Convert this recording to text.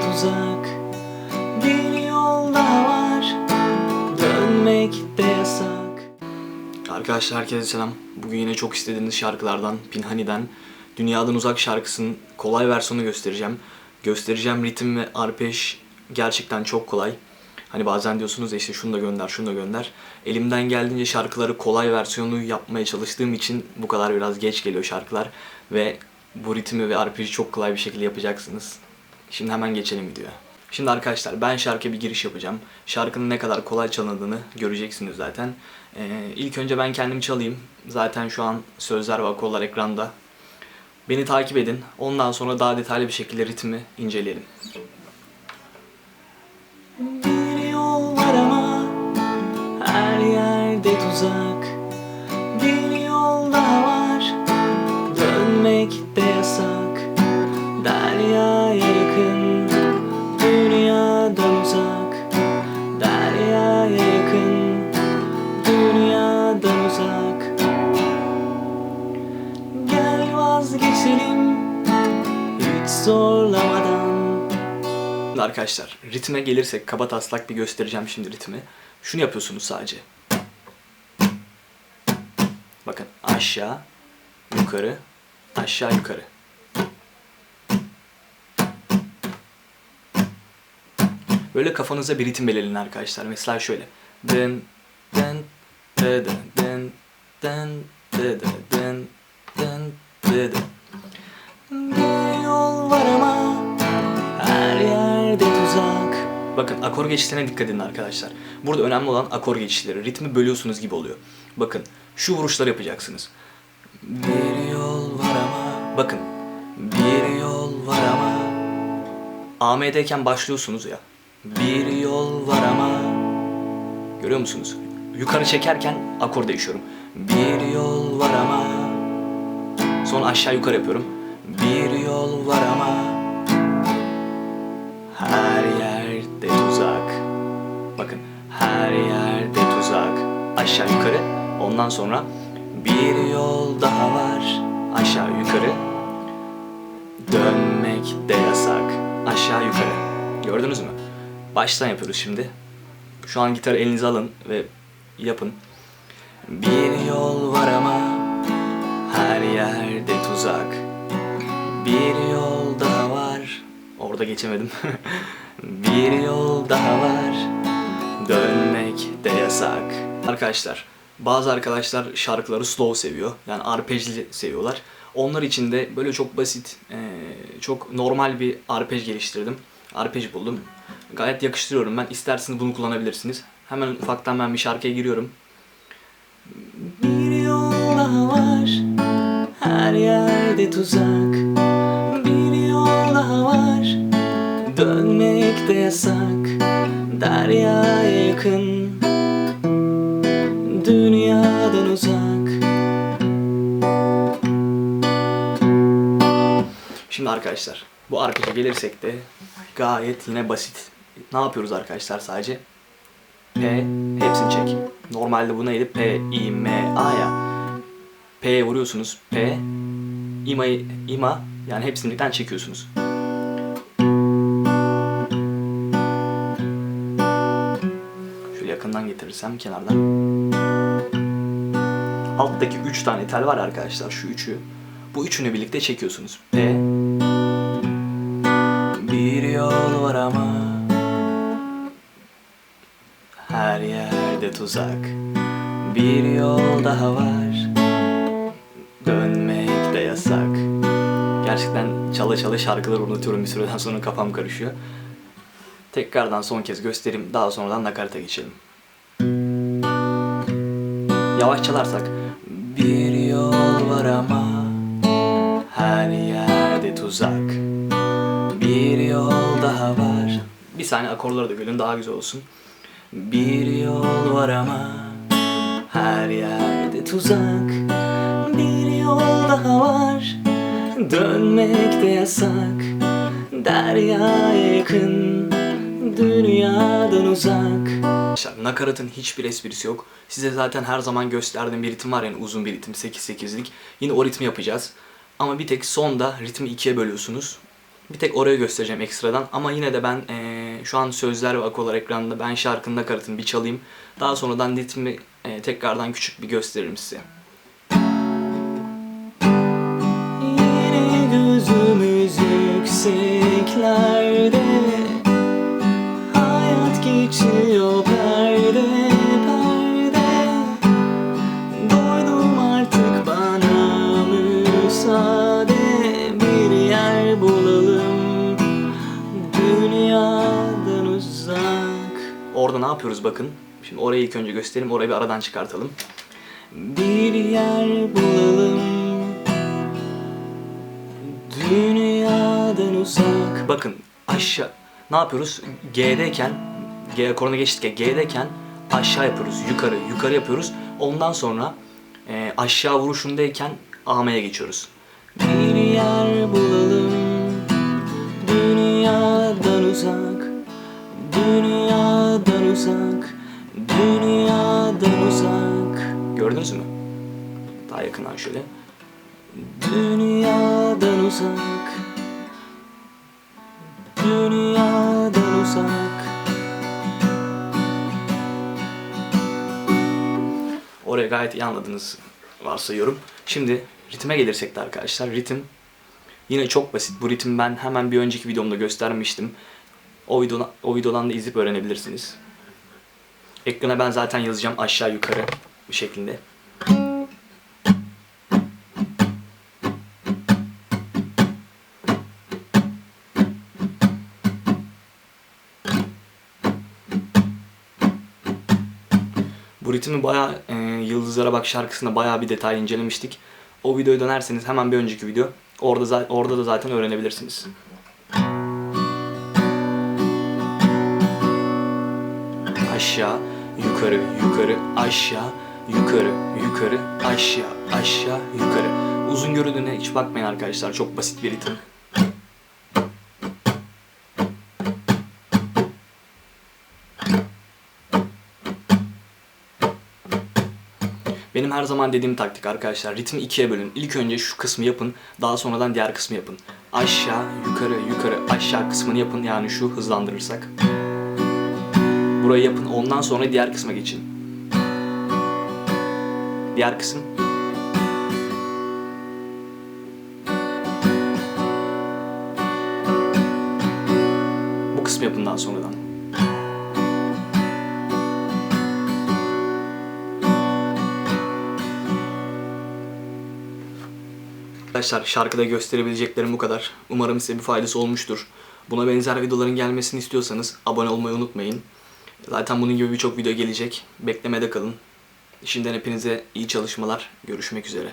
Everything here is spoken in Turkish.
tuzak Bir yol daha var Dönmek de yasak Arkadaşlar herkese selam. Bugün yine çok istediğiniz şarkılardan Pinhani'den Dünyadan Uzak şarkısının kolay versiyonu göstereceğim. Göstereceğim ritim ve arpej gerçekten çok kolay. Hani bazen diyorsunuz ya işte şunu da gönder, şunu da gönder. Elimden geldiğince şarkıları kolay versiyonu yapmaya çalıştığım için bu kadar biraz geç geliyor şarkılar. Ve bu ritmi ve arpeji çok kolay bir şekilde yapacaksınız. Şimdi hemen geçelim videoya. Şimdi arkadaşlar ben şarkıya bir giriş yapacağım. Şarkının ne kadar kolay çalındığını göreceksiniz zaten. Ee, ilk önce ben kendim çalayım. Zaten şu an sözler ve akorlar ekranda. Beni takip edin. Ondan sonra daha detaylı bir şekilde ritmi inceleyelim. Bir yol var ama her yerde tuzak Bir yol daha var dönmek de yasak Deryaya zorlamadan arkadaşlar ritme gelirsek kaba taslak bir göstereceğim şimdi ritmi. Şunu yapıyorsunuz sadece. Bakın aşağı, yukarı, aşağı, yukarı. Böyle kafanıza bir ritim belirleyin arkadaşlar. Mesela şöyle. Den den de den den den de de den den Bakın akor geçişlerine dikkat edin arkadaşlar. Burada önemli olan akor geçişleri. Ritmi bölüyorsunuz gibi oluyor. Bakın şu vuruşları yapacaksınız. Bir yol var ama Bakın bir yol var ama AM'deyken başlıyorsunuz ya. bir yol var ama Görüyor musunuz? Yukarı çekerken akor değişiyorum. bir yol var ama Sonra aşağı yukarı yapıyorum. bir yol var ama Her yerde tuzak. Bakın her yerde tuzak. Aşağı yukarı. Ondan sonra bir yol daha var aşağı yukarı. Dönmek de yasak. Aşağı yukarı. Gördünüz mü? Baştan yapıyoruz şimdi. Şu an gitarı elinize alın ve yapın. bir yol var ama Her yerde tuzak. bir yol daha var Orada geçemedim. bir yol daha var Dönmek de yasak. Arkadaşlar, bazı arkadaşlar şarkıları slow seviyor. Yani arpejli seviyorlar. Onlar için de böyle çok basit, eee, çok normal bir arpej geliştirdim. Arpej buldum. Gayet yakıştırıyorum ben. İsterseniz bunu kullanabilirsiniz. Hemen ufaktan ben bir şarkıya giriyorum. Bir yol daha var Her yerde tuzak Dönmek de yasak Deryaya yakın Dünyadan uzak Şimdi arkadaşlar, bu arpeje gelirsek de gayet yine basit. Ne yapıyoruz arkadaşlar sadece? P, hepsini çek. Normalde bu neydi? P, I, M, A ya. P'ye vuruyorsunuz. P, İma, İma yani hepsini birden çekiyorsunuz. Yakından getirirsem kenardan. Alttaki 3 tane tel var arkadaşlar şu üçü. Bu üçünü birlikte çekiyorsunuz. P, Bir yol var ama her yerde tuzak. Bir yol daha var Dönmek de yasak. Gerçekten çala çala şarkıları unutuyorum bir süreden sonra kafam karışıyor. Tekrardan son kez göstereyim daha sonradan nakarata geçelim. Yavaş çalarsak. Bir yol var ama her yerde tuzak. Bir yol daha var. Bir saniye akorları da görün daha güzel olsun. Bir yol var ama Her yerde tuzak. Bir yol daha var. Dönmek de yasak. Deryaya yakın Dünyadan uzak Arkadaşlar nakaratın hiçbir esprisi yok. Size zaten her zaman gösterdiğim bir ritim var yani uzun bir ritim 8-8'lik. Yine o ritmi yapacağız. Ama bir tek sonda ritmi ikiye bölüyorsunuz. Bir tek orayı göstereceğim ekstradan ama yine de ben eee, şu an sözler ve akolar ekranda ben şarkının nakaratını bir çalayım. Daha sonradan ritmi eee, tekrardan küçük bir gösteririm size. Yine gözümüz yükseklerde Hayat geçiyor ne yapıyoruz bakın. Şimdi orayı ilk önce göstereyim. Orayı bir aradan çıkartalım. Bir yer bulalım Dünyadan uzak Bakın aşağı ne yapıyoruz? G'deyken G korona geçtik ya G'deyken aşağı yapıyoruz. Yukarı yukarı yapıyoruz. Ondan sonra eee, aşağı vuruşundayken A'ya geçiyoruz. Bir yer bulalım Dünyadan uzak Dünyadan uzak Dünyadan uzak Gördünüz mü? Daha yakından şöyle. Dünyadan uzak Dünyadan uzak Oraya gayet iyi anladınız varsayıyorum. Şimdi ritme gelirsek de arkadaşlar. Ritim yine çok basit. Bu ritim ben hemen bir önceki videomda göstermiştim. O videodan, o videodan da izleyip öğrenebilirsiniz. Ekrana ben zaten yazacağım aşağı yukarı bir şeklinde. Bu ritmi bayağı e, Yıldızlara Bak şarkısında bayağı bir detay incelemiştik. O videoya dönerseniz hemen bir önceki video. Orada orada da zaten öğrenebilirsiniz. Aşağı, yukarı, yukarı, aşağı, yukarı, yukarı, aşağı, aşağı, yukarı. Uzun görüldüğüne hiç bakmayın arkadaşlar. Çok basit bir ritim. Benim her zaman dediğim taktik arkadaşlar. Ritmi ikiye bölün. İlk önce şu kısmı yapın. Daha sonradan diğer kısmı yapın. Aşağı, yukarı, yukarı, aşağı kısmını yapın. Yani şu hızlandırırsak. Burayı yapın. Ondan sonra diğer kısma geçin. Diğer kısım. Bu kısmı yapın daha sonradan. Arkadaşlar şarkıda gösterebileceklerim bu kadar. Umarım size bir faydası olmuştur. Buna benzer videoların gelmesini istiyorsanız abone olmayı unutmayın. Zaten bunun gibi birçok video gelecek. Beklemede kalın. Şimdiden hepinize iyi çalışmalar. Görüşmek üzere.